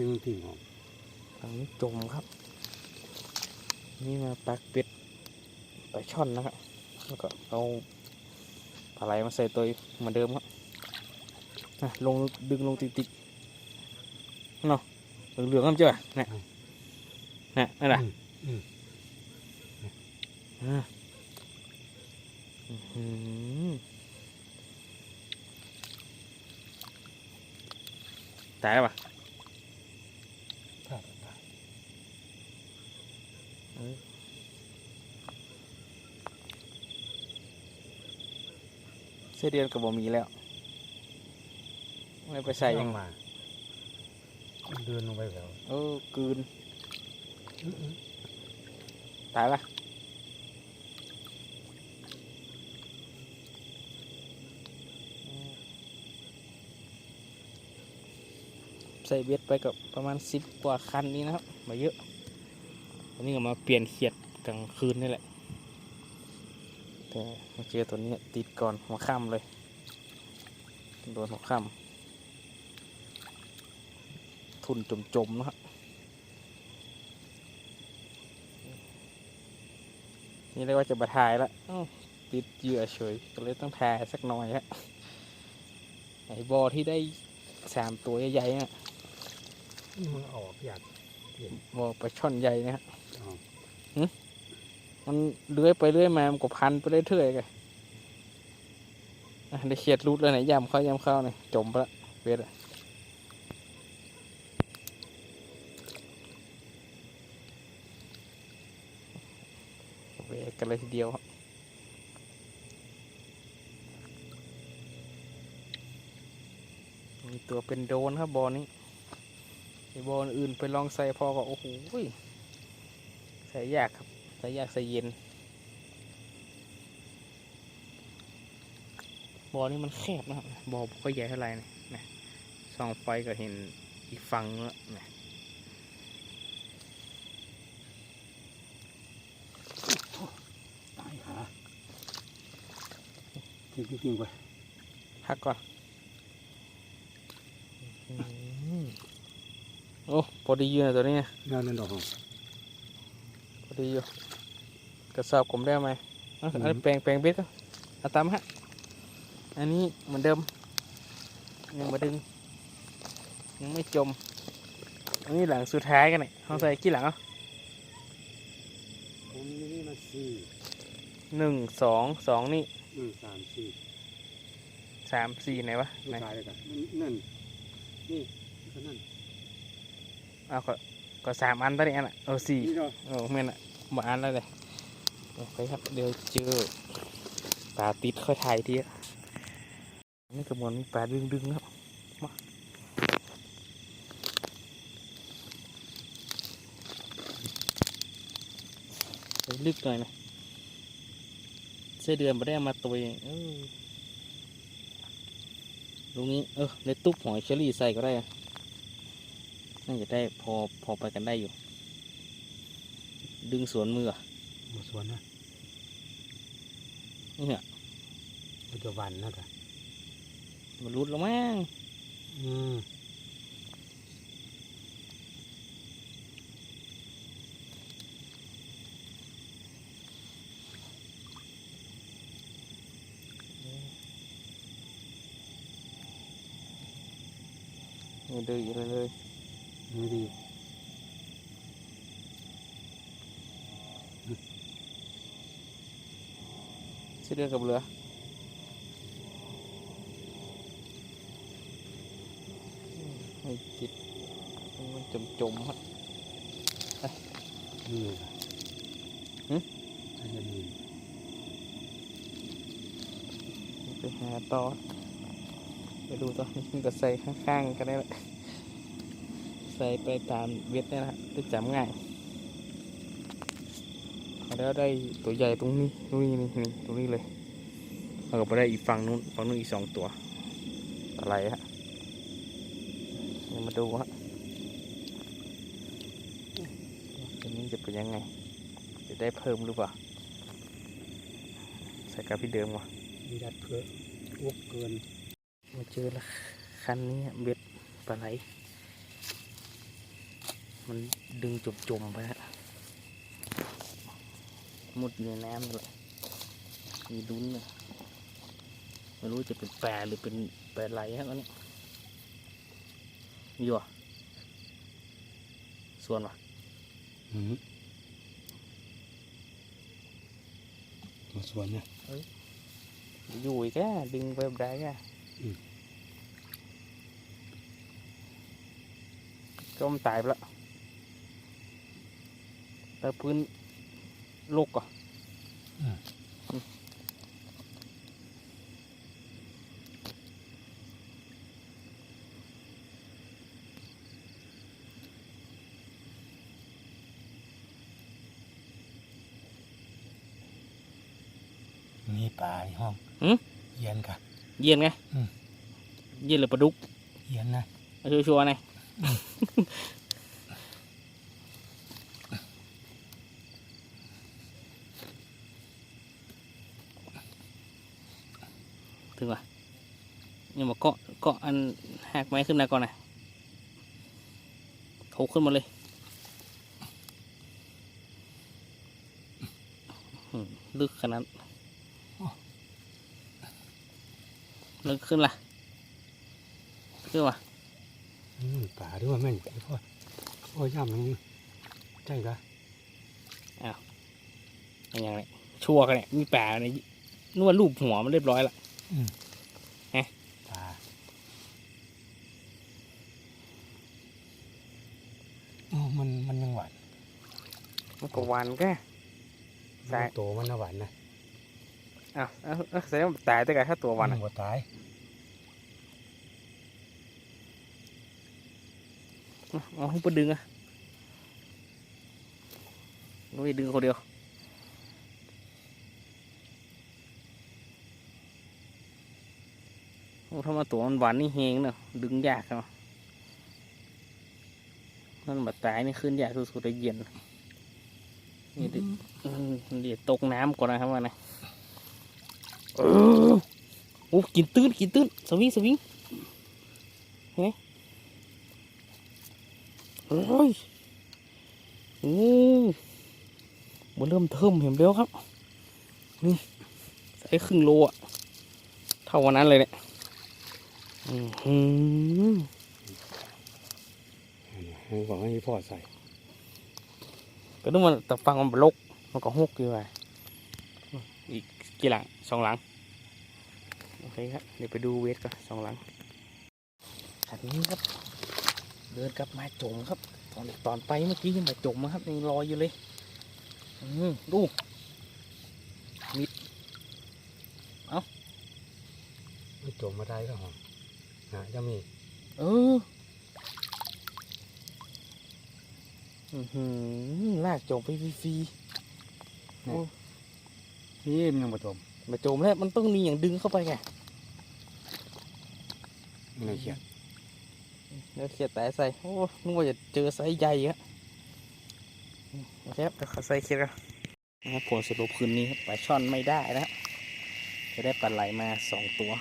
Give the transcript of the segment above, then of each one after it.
นี่มันทิ้งของทางนี้จมครับ นี่มาปักเป็ดปลาช่อนนะครับแล้วก็เอาปลาไหลมาใส่ตัวเหมือนเดิมครับอะลงดึงลงติดๆเนาะเหลืองๆครับเจ้าเนี่ยเนี่ยนั่นแหละอืมอ่าอื้อหือตายแล้วปะ ถ้าได้ เสื้อเดือนกับบ่มีแล้วไม่ไปใส่ยังมา เดินลงไปแล้วเออกลืนอื้อหือตายปะใส่เบ็ดไปกับประมาณสิบกว่าคันนี้นะครับ มาเยอะวันนี้ก็มาเปลี่ยนเขียดกลางคืนนี่แหละแต่ มาเจอตัวนี้ติดก่อนหัวค่ำเลย โดนหัวค่ำทุนจมๆนะครับนี่เรียกว่าจะมาถ่ายแล้วอ้าวติดเหยื่อเฉยก็เลยต้องถ่ายสักหน่อยฮะไอ้บอที่ได้สามตัวใหญ่ๆน่ะมันออกอยากบอปลาช่อนใหญ่นะฮะอ๋อ มันเลื้อยไปเลื้อยมา มันก็พันไปเรื่อยๆกันได้เขียดรูดเลยไหนยำเข้ายำเข้าเนี่ยจมไปละเวทเวทกันเลยทีเดียวครับมีตัวเป็นโดนครับบอลนี้ไอ้บอลอื่นไปลองใส่พอก็โอ้โหใส่ยากครับ ใส่ยากใส่เย็นบ่อนี่มันแคบนะครับบ่อบ่ค่อยใหญ่เท่าไหร่นะนะส่องไฟก็เห็นอีกฝั่งแล้วนะตายขาทิ้งทิ้งๆไปพักก่อนอื้อหือโอ้พอดีอยู่นะตัวนี้งานนั่นดอกของพอดีอยู่ กระสอบผมได้ไหมเอาอันนี้แปลงแปลงเบ็ดก็เอาตามฮะ อันนี้เหมือนเดิม ยังมาดึง ยังไม่จม อันนี้หลังสุดท้ายกันเนี่ยเขาใส่กี่หลังอะผมนี่มาสี่หนึ่งสองสองนี่หนึ่งสามสี่สามสี่ไหนวะสุดไหนท้ายเลยกันนั่น นี่ก็นั่นเอาก็ก็สามอันตอนนี้อันอะเออสี่นี่เนาะเออเม่นอะหมดอันแล้วเลย เอาไปครับ เดี๋ยวเจอปลาติดค่อยถ่ายทีนี่กระมวลปลาดึงดึงๆครับมาลึกหน่อยนะเส้เดือนม่ได้มาตัวเองเอตรงนี้เออในตุ๊บหอยเชอรี่ใส่ก็ได้น่าจะได้พอพอไปกันได้อยู่ ดึงสวนมือหมดสวนนะ เนี่ยปัจจุบันนะกันมันรุดแล้วมั้งอืมมันดื้ออยู่เลยเลยไม่ดี เสื้อเดือกับเรือไม่ติดมันจมจมๆครับนี่เลยหึอันนี้ไปหาต่อไปดูต่อมันก็ใส่ข้างๆกันได้แหละใส่ไปตามเวทนี่นะฮะจะจำง่าย แล้วได้ตัวใหญ่ตรงนี้ตรงนี้นี่นี่ตรงนี้เลยเอาก็ไปได้อีกฝั่งนู้นฝั่งนู้นอีกสองตัวอะไรฮะเดี๋ยวมาดูฮะตัวนี้จะเป็นยังไง จะได้เพิ่มหรือเปล่าใส่กับพี่เดิมวะมีดัดเพื่ออ้วกเกินมาเจอละคันนี้เบ็ดปลาไหลมันดึงจมๆไปฮะ มุดอยู่ในน้ำเลยมีดุนเลยไม่รู้จะเป็นแปรหรือเป็นแปรไหลฮะตอนนี้มีอยู่อะส่วนวะอืมตัวสวนเนี่ยอยู่อีกแกดึงไปแบบใดแกอืมก็มันตายไปแล้วแต่พื้นโลกอะมีปลาในห้องหืมเย็นกะเย็นไงอืมเย็นหรือปลาดุก เย็นนะเอาชัวร์ๆไง ถึงว่ะยังมาเกาะเกาะอันหักไม้ขึ้นมาก่อนนะโถขึ้นมาเลยอืมลึกขนาดลึกขึ้นล่ะขึ้นว่ะอืมปลาด้วยแม่นไอ้พ่อโอ้ยย่ำมันใช่กะอย่างไรชัวร์กันเนี่ยมีแปลเนี่ยนวดรูปหัวมันเรียบร้อยละ ปลาโอ้มันมันยังหวานมันก็หวานแกใช่โตมันน่ะหวานนะอ้าวอ้าวอ้าวแสดงว่าตายแต่กันถ้าตัวหวานอะมับ่ตายเอาเอาให้ปดึงอะนุ้ยดึงคนเดียว โอ้ถ้ามาตัวมันหวานนี่เฮงเนอะดึงยากเนาะมันบัดตายนี่ขึ้นยากสุดๆเลยเย็นนี่ดิอืมเดี๋ยวตกน้ำก่อนนะครับว่านะเออโอ้กินตื้นกินตื้นสวิงสวิงเห็นไหมโอ้ยโอ้มันเริ่มเทิมเห็นเดียวครับนี่ใส่ครึ่งโลอะเท่าวันนั้นเลยเนี่ย อือหืออันนี้ให้บอกให้พ่อใส่ ก็นึกว่าแต่ฟังมันบลก มันก็หกอยู่ไปอีกกี่หลังสองหลัง โอเคครับ เดี๋ยวไปดูเวทก่อนสองหลังอันนี้ครับ เดินกลับมาจมครับ ตอนตอนไปเมื่อกี้ยังมาจมนะครับยังลอยอยู่เลยอืมดูมิดมันจมมาได้ก็หอ มนะจะมีเอออือหือลากจมไปฟรีๆโอ้นี่มันยังบ่จมมาจมแล้วมันต้องมีอย่างดึงเข้าไปไงมันเลยเขียนเดี๋ยวเขียดแต่ใส่โอ้นึกว่าจะเจอไซส์ใหญ่อะโอเคครับเดี๋ยวขอใส่เขียดกันนะครับผลสรุปคืนนี้ครับปลาช่อนไม่ได้นะครับจะได้ปลาไหลมาสองตัว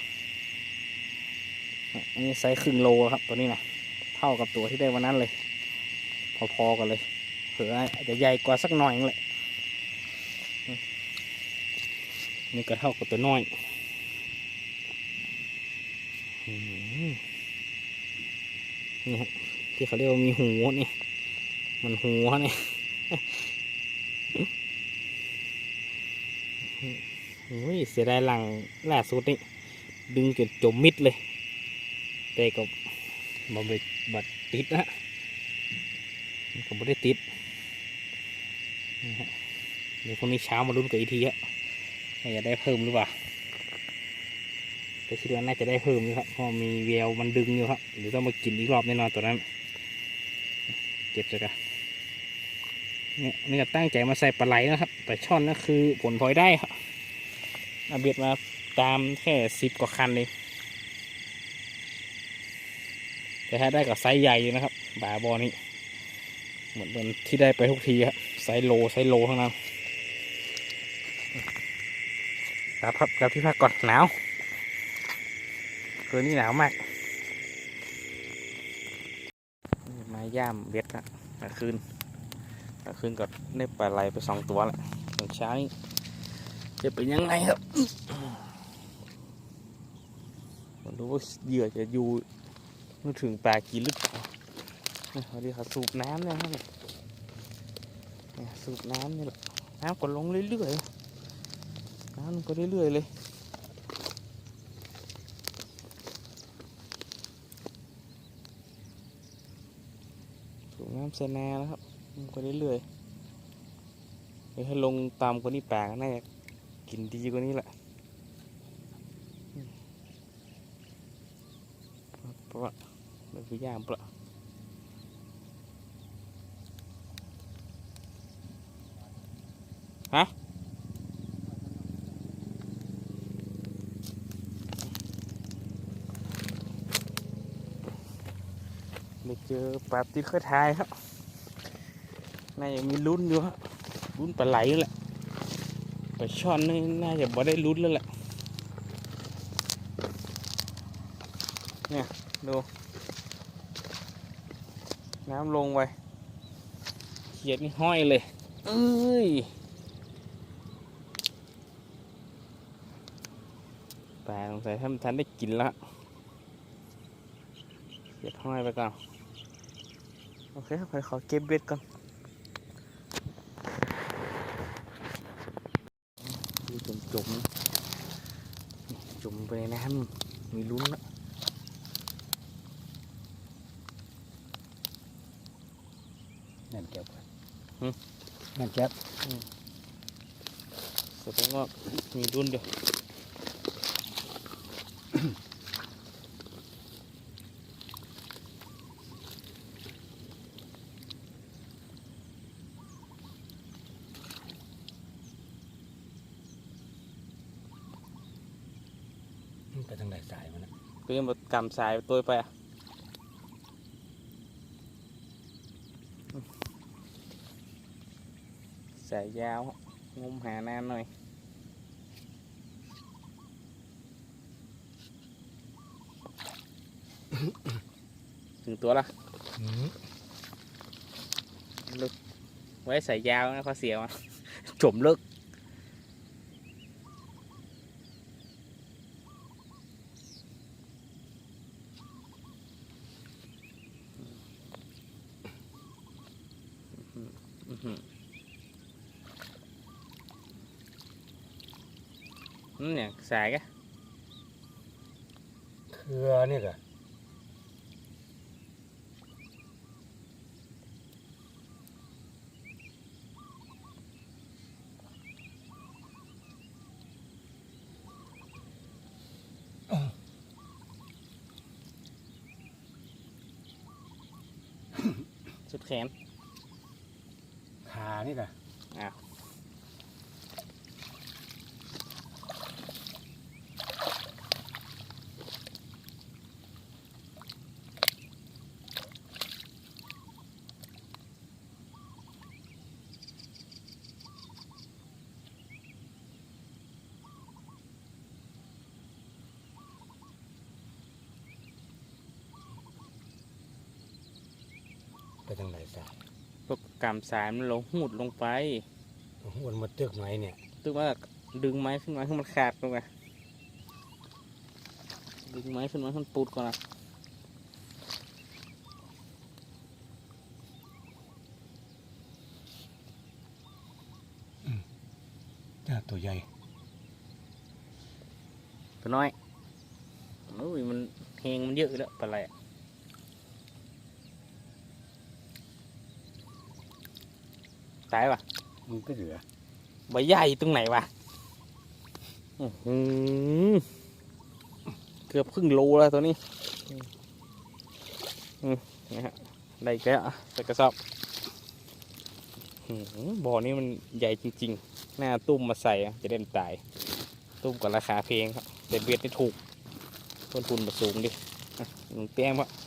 อันนี้ไซส์ครึ่งโลครับตัวนี้นะเท่ากับตัวที่ได้วันนั้นเลย พอๆกันเลย เผื่ออาจจะใหญ่กว่าสักหน่อยนึงแหละนี่ก็เท่ากับตัวน้อยนี่ฮะที่เขาเรียกว่ามีหูนี่มันหูฮะนี่โอ้ยเสียดายหลังล่าสุดนี่ดึงจนจมมิดเลย แต่ก็บ่ไปบัดติดนะก็ไม่ได้ติดนะเดี๋ยวพรุ่งนี้เช้ามาลุ้นกันอีทีฮะว่าจะได้เพิ่มหรือเปล่าแต่คิดว่าน่าจะได้เพิ่มอยู่ครับเพราะมีแววมันดึงอยู่ครับเดี๋ยวต้องมากินอีกรอบแน่นอนตัวนั้นเจ็บจังกะเนี่ยนี่ก็ตั้งใจมาใส่ปลาไหลนะครับแต่ช่อนนั่นคือผลพลอยได้ครับอาเบ็ดมาตามแค่สิบกว่าคันเอง แต่ถ้าได้กับไซส์ใหญ่อยู่นะครับบาบอนี้เหมือนเหมือนที่ได้ไปทุกทีครับไซส์โลไซส์โลทั้งนั้นกลับครับกลับที่พักก่อนหนาวคืนนี้หนาวมากมาย่ามเบ็ดละกลางคืนกลางคืนก็ได้ปลาไหลไปสองตัวแหละตอนเช้านี้จะเป็นยังไงครับไม่รู้ว่าเหยื่อจะอยู่ นึกถึงปลากินหรือเปล่าเนี่ยพอดีเขาสูบน้ำเนี่ยครับเนี่ยสูบน้ำนี่แหละน้ำก็ลงเรื่อยๆน้ำลงไปเรื่อยๆเลยสูบน้ำเซนาแล้วครับลงไปเรื่อยๆเดี๋ยวถ้าลงตามกว่านี้ปลาก็น่าจะกินดีกว่านี้แหละเพราะ ว่ามันไปย่างเปล่าฮะไม่เจอปลาติดเคยทายครับน่าจะมีลุ้นอยู่ฮะลุ้นปลาไหลแหละปลาช่อนนี่น่าจะบ่ได้ลุ้นแล้วแหละเนี่ยดู น้ำลงไปเขียดนี่ห้อยเลยเอ้ยปลาสงสัยท่านทันได้กินแล้วเขียดห้อยไปก่อน โอเคครับไปขอเก็บเบ็ดก่อนดูจมจมจมไปในน้ำมีลุ้นละ นั่นแก๊บ นั่นแก๊บแสดงว่ามีลุ้นเดียวมันไปทางไหนสายมันนะเพื่อนมากำสายตัวไปอะ สายยาวงมหานานหน่อยถึงตัวละ อืม ไว้สายยาว นะข้อเสียมันจมลึกอื้อหือนั่นเนี่ยสายกะเครือนี่กะอ้าวสุดแขน ไปทางไหนสายพวกกำสายมันลงหูดลงไปวนมาตึกไหมเนี่ยตึกว่าดึงไม้ขึ้นมาให้มันขาดลงไปดึงไม้ขึ้นมาให้มันปูดก่อนนะจ้าตัวใหญ่ตัวน้อยโอ้ยมันแหงมันเยอะแล้วปลาไหลอะ ตายปะมันก็เหลือใบใหญ่ตรงไหนวะอื้อหือเกือบครึ่งโลแล้วตัวนี้อืมนี่ฮะได้อีกแล้วอะใส่กระสอบอื้อหือบ่อนี้มันใหญ่จริงๆ หน้าตุ้มมาใส่อะจะเด่นตาย ตุ้มกับราคาเพลงครับแต่เบียดนี่ถูกต้นทุนมาสูงดิอะหนึ่งแต้มวะอ่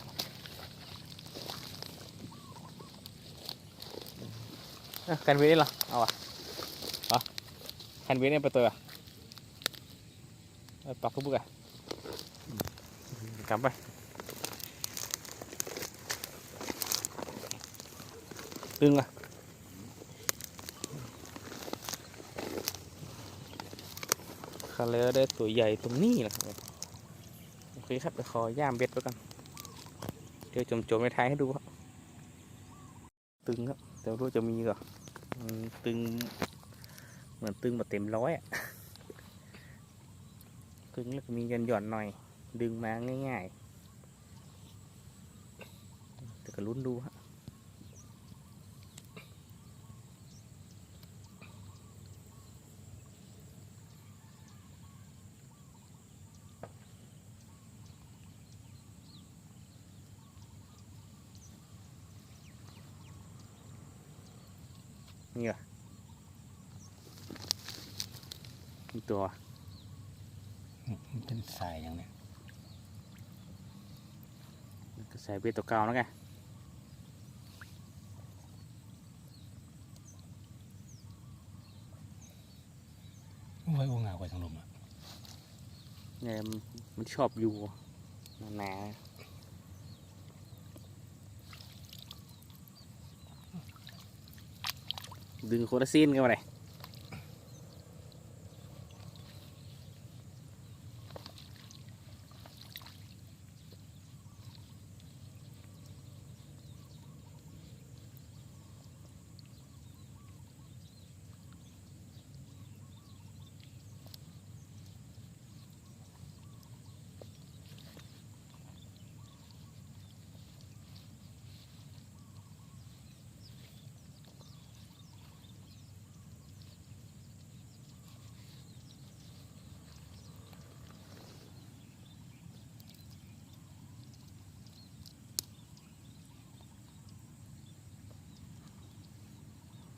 กันเวทเหรอเอาอะเอากันเวทเนี่ยไปตัวอะเอาปักกระบุกอะกลับไปดึงอะคาเลอร์ได้ตัวใหญ่ตรงนี้แหละครับโอเคครับเดี๋ยวขอย่ามเบ็ดไว้ก่อนเดี๋ยวจมๆในท้ายให้ดูครับ ตึงครับ แต่รู้จะมีก่อน มันตึง เหมือนตึงมาเต็มร้อยอะตึงแล้วมีหย่อนหย่อนหน่อย ดึงมาง่ายๆแต่ก็ลุ้นดูฮะ นี่เหรอมีตัวมันเป็นสายอย่างเนี้ยก็ใส่เบ็ดตัวเก่าแล้วไงไว้โองาไว้ทางลมอะเนี่ยมันมันชอบอยู่หนาๆ ดึงโคตรซีนกันมาเลย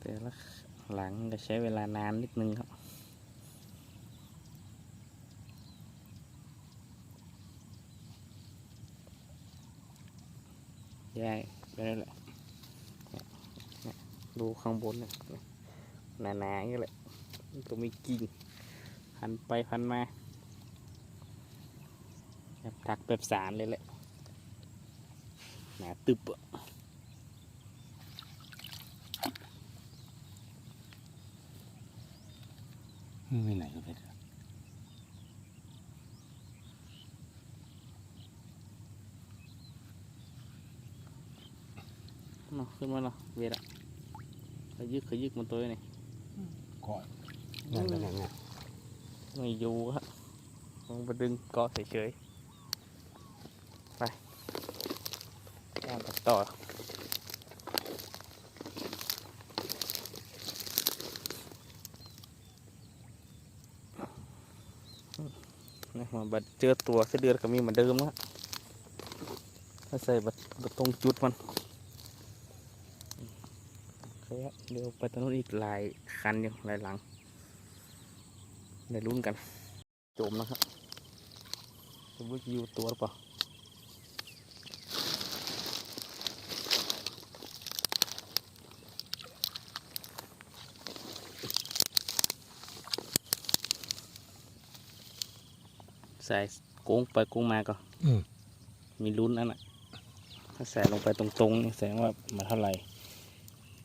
แต่ละหลังก็ใช้เวลานานนิดนึงครับแย่ไปนั่นแหละดูข้างบนเนี่ยหนาๆอย่างนี้แหละมันก็มีกิ่งพันไปพันมาแบบทักแบบสารเลยแหละหนาตึบอะ มัน ไม่ไหนก็เป็นเนาะขึ้นมาเนาะเวทอะขยึกขยึกมันตัวนี่ก่อนนั่นนั่นนั่นไม่อยู่ฮะลงไปดึงเกาะเฉยๆไปย่างกันต่อนี่มา บัดเจอตัวเสเดือนก็มีเหมือนเดิมนะถ้าใส่บัดบัดตรงจุดมันเครับเดี๋ยวไปตรงนู้นอีกหลายคันอยู่หลายหลังได้ลุ้นกัน จมนะครับจะรู้จะอยู่ตัวหรือเปล่า ส่โกุ้งไปโกุ้งมาก็อืมมีลุ้นนั่นแหะถ้าใส่ลงไปตรงๆนี่แสดงว่ามาเท่าไหร่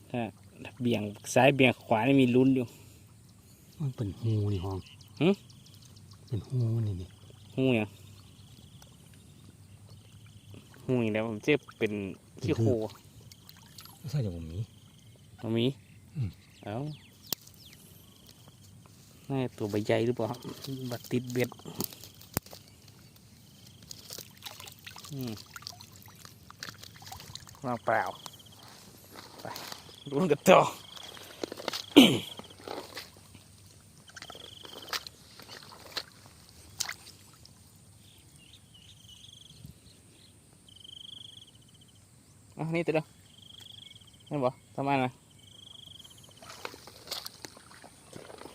ถ้าเบี่ยงซ้ายเบี่ยงขวานี่มีลุ้นอยู่มันเป็นหูนี่ห้องหึเป็นหูนี่นี่หูยังหูอย่างแล้วผมเจ็บเป็นขี้โคไม่ใช่จะผมมีมันมีอืมเอ้าน่าจะตัวใบใหญ่หรือเปล่าครับบัดติดเบ็ด อืมว่างเปล่า ไปรุ้นกันต่ออะนี่ตัวเดียวนี่บ่ทำอันนะ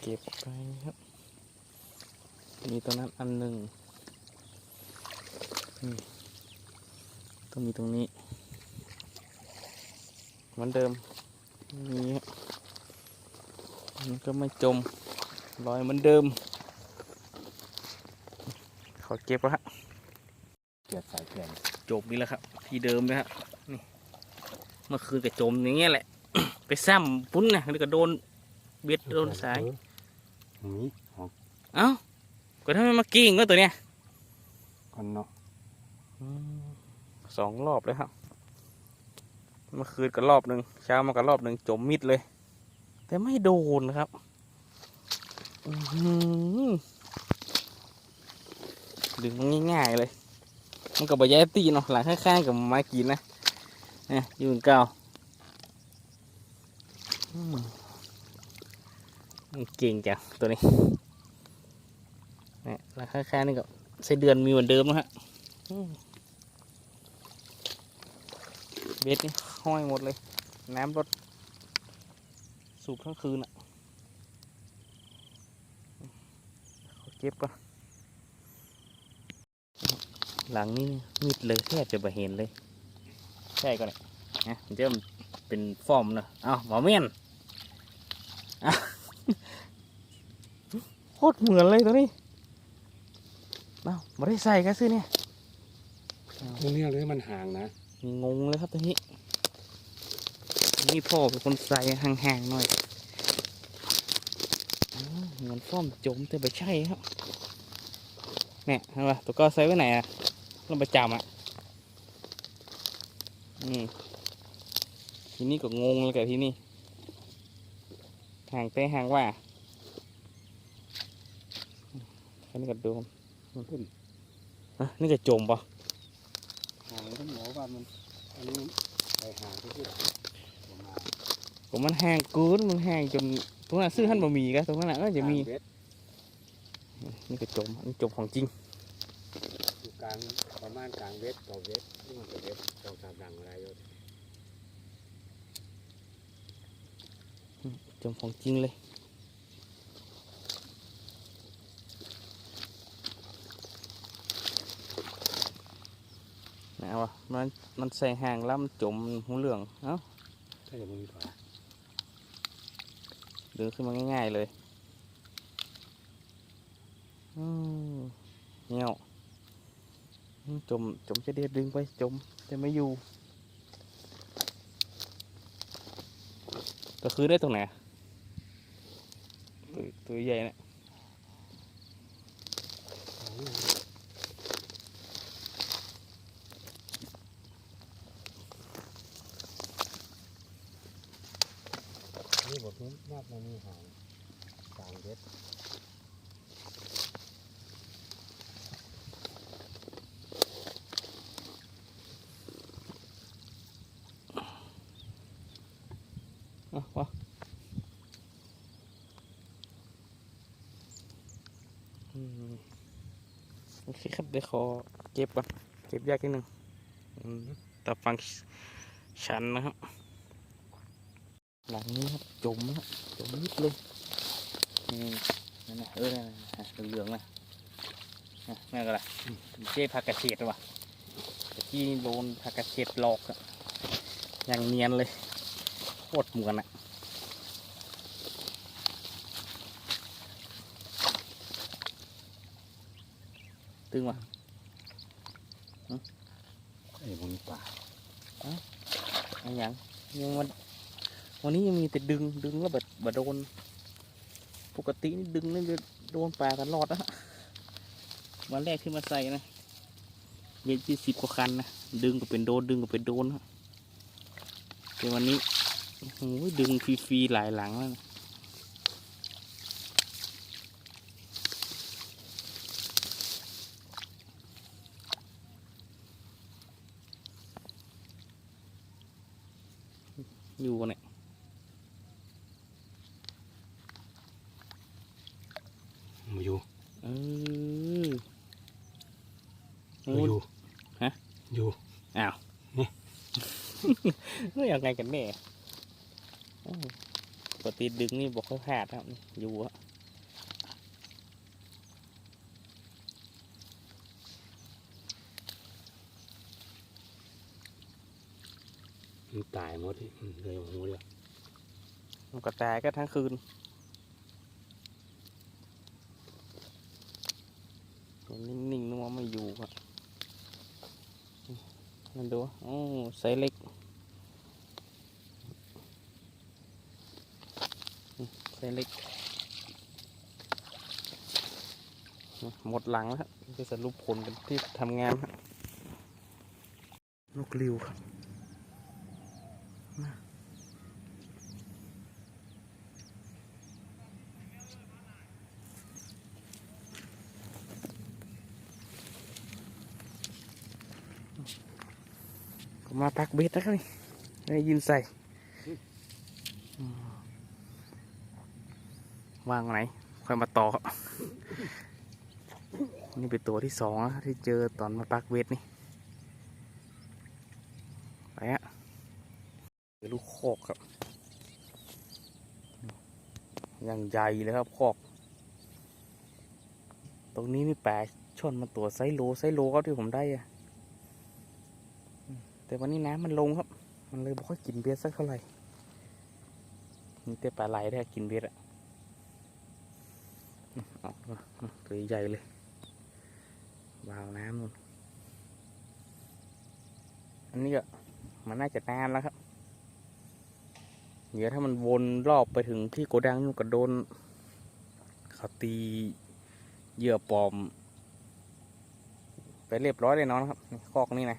เก็บไปครับมีตัวนั้นอันหนึ่งนี่ ต้องมีตรงนี้เหมือนเดิมนี่ฮะมันก็ไม่จมลอยเหมือนเดิม ขอเก็บแล้วฮะเกียดสายเกียนจบนี่แหละครับ ที่เดิมนะฮะนี่เมื่อคืนก็จมอย่างเงี้ยแหละ ไปซ้ำปุ้นนะแล้วก็โดนเบ็ดโดนสายเออตรงนี้ออกเอ้าก็ทำไมมากิ้งก็ตัวเนี้ยก่อนเนาะ สองรอบเลยครับ เมื่อคืนก็รอบหนึ่งเช้ามาก็รอบหนึ่งจมมิดเลย แต่ไม่โดนครับอื้อหือดึงง่ายๆเลย มันก็บใย้ายตีเนาะหลังข้างๆกับไม้กินนะเนี่ยยืนเก่าเก่งจังตัวนี้เนี่ยหลังข้างๆนี่ก็ไส้เดือนมีเหมือนเดิมนะฮะอืม เบ็ดนี่ห้อยหมดเลย น้ำรดสูบทั้งคืนอะขอเก็บก่อนหลังนี้มืดเลยแทบจะไม่เห็นเลย ใช่ก็เลยนะมันจะเป็นฟอร์มเนอะเอ้าหมอเมียนอะโคตรเหมือนเลยตัวนี้เอ้าไม่ได้ใส่กันซื้อเนี่ย ตรงนี้เลยมันห่างนะมี งงเลยครับตัวนี้นี่พ่อเป็นคนใส่ห่างๆหน่อยเหมือนฟอมจมแต่ไม่ใช่ครับเนี่ยเห็นปะตัวก็ใส่ไว้ไหนอะเราประจำอะอืมทีนี้ก็งงเลยกับที่นี่ห่างเต้ห่างว่าอันนี้ก็โดมมันขึ้นอะนี่ก็จมปะ ห่างแล้วก็หมอว่ามันอันนี้ไปห่างที่สุดประมาณผมมันห่างเกินมันห่างจนตรงนั้นซื้อท่านบะหมี่กันตรงนั้นน่ะก็จะมีกลางเบ็ดนี่ก็จมอันนี้จมของจริงอยู่กลางประมาณกลางเบ็ดต่อเบ็ดนี่มันต่อเบ็ดสองสามดังอะไรอยู่จมของจริงเลย นะวะมันมันใส่ห่างแล้วมันจมหูเหลืองเอ้าถ้าจะไม่มีฝาดึงขึ้นมาง่ายๆเลยอืมเงี้ยวอืมจมจมจะเดียดดึงไปจมแต่ไม่อยู่ก็คือได้ตรงไหนอะตัวตัวใหญ่เนะ นี่บทนี้มากมันมีหางกลางเบ็ดอะวะอืมโอเคครับเดี๋ยวขอเก็บก่อนเก็บยากนิดนึงแต่ฟังชันนะครับ หลังนี้ครับจมนะครับจมนิดเลยนี่นั่นนะเออนั่นนะเหลืองๆนะนะนั่นก็แหละเจ๊ผักกระเฉดหรือเปล่าตะกี้โดนผักกระเฉดหลอกอะอย่างเนียนเลยโคตรเหมือนอะตึงว่ะไอ้บนป่าอันยังยังวัน วันนี้ยังมีแต่ดึงดึงแล้วแบบบโดน ปกตินี่ดึงนี่โดนปลากันรอดนะฮะวันแรกที่มาใส่นะเย็นที่สิบกว่าคันนะดึงก็เป็นโดนดึงก็เป็นโดนฮะแต่วันนี้โอ้โหดึงฟรีๆหลายหลังแล้วนะอยู่เนี่ย มาอยู่ เออโอ้ มาอยู่ ฮะ อยู่ อ้าว นี่ ยังไงกันแน่ปกติดึงนี่บอกเขาขาดครับนี่อยู่อะมันตายหมดที่เลยโอ้โหเดียวมันก็ตายก็ทั้งคืนนิ่งๆนึกว่าไม่อยู่อะนั่นดูโอ้ไซส์เล็ก เล็กหมดหลังแล้วครับไปสรุปผลกันที่ทำงานครับนกริวครับมาก็มาปักเบ็ดแล้วครับนี่ได้ยินใส่อืม วางไหนค่อยมาต่อครับนี่เป็นตัวที่สองนะที่เจอตอนมาปักเวทนี่ ไปฮะเจอลูกคอกครับ อย่างใหญ่เลยครับคอก ตรงนี้มีแปดช่อนมาตัวไซโลไซโลก็ที่ผมได้อะแต่วันนี้น้ำมันลงครับ มันเลยบอกค่อยกินเบียร์สักเท่าไหร่มีแต่ปลาไหลได้กินเบียร์อะ ออาเอาตัวใหญ่เลยวาวน้ำนู่นอันนี้ก็มันน่าจะนานแล้วครับ เดี๋ยวถ้ามันวนรอบไปถึงที่โกดังนู่นก็โดนเขาตีเหยื่อปลอม ไปเรียบร้อยเลยเนาะครับคอกนี่นะ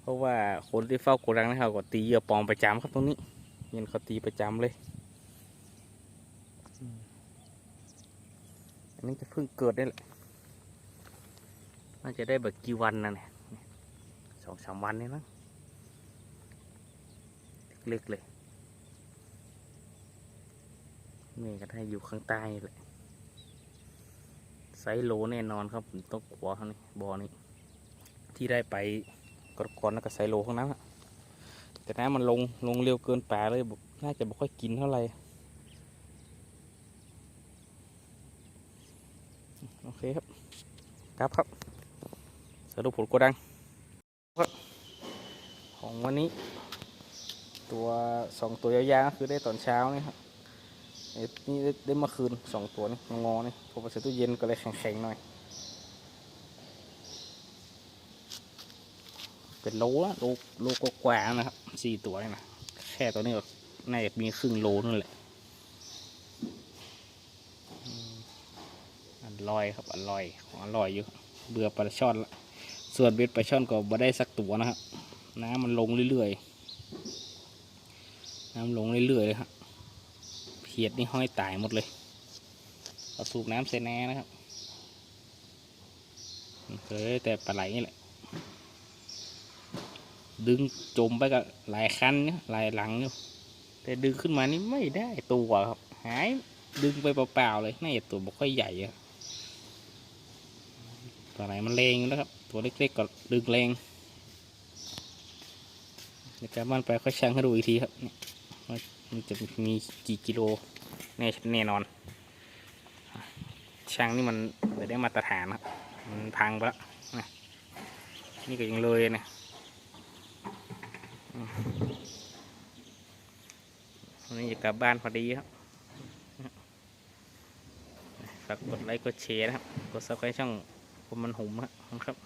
เพราะว่าคนที่เฝ้าโกดังนะครับก็ตีเหยื่อปลอมประจำครับตรงนี้เห็นเขาตีประจำเลยอืม อันนี้จะเพิ่งเกิดได้แหละน่าจะได้แบบกี่วันนะเนี่ยสองสามวันนี่มั้งเล็กๆเลยนี่ก็ได้อยู่ข้างใต้นี่แหละไซโลแน่นอนครับผมต้องขัวเขานี่บอนี่ที่ได้ไปก่อนๆแล้วก็ไซโลข้างนั้นอะแต่น้ำมันลงลงเร็วเกินป่าเลยบอกน่าจะไม่ค่อยกินเท่าไหร่ โอเคครับครับครับ สรุปผลโกดังครับของวันนี้ ตัวสองตัวยาวๆก็คือได้ตอนเช้านี่ครับนี่ได้ได้เมื่อคืนสองตัวนี่งอนี่ผมไปใส่ตู้เย็นก็เลยแข็งๆหน่อย เป็นโลละโลโลกว่าๆนะครับสี่ตัวนี่นะแค่ตัวนี้ก็น่าจะมีครึ่งโลนั่นแหละอืม อร่อยครับอร่อยของอร่อยอยู่เบื่อปลาช่อนละส่วนเบ็ดปลาช่อนก็บ่ได้สักตัวนะครับน้ำมันลงเรื่อยๆน้ำลงเรื่อยๆเลยครับเพียดนี่ห้อยตายหมดเลยเราสูบน้ำใส่แนนะครับเคยแต่ปลาไหลนี่แหละดึงจมไปกับหลายคันเนี่ยหลายหลังอยู่แต่ดึงขึ้นมานี่ไม่ได้ตัวครับ หายดึงไปเปล่าๆเลยน่าจะตัวบ่ค่อยใหญ่อะ ตัวไหนมันแรงอยู่แล้วครับ ตัวเล็กๆก็ดึงแรงเดี๋ยวกลับบ้านไปค่อยชั่งให้ดูอีกทีครับมันจะมีกี่กิโลแน่แน่นอน ช่างนี่มันไม่ได้มาตรฐานครับ มันพังไปแล้วนี่ก็ยังเลยนะวันนี้จะกลับบ้านพอดีครับฝากกดไลค์กดแชร์นะครับ กดซับสไครต์ช่อง ผมมันหุมครับ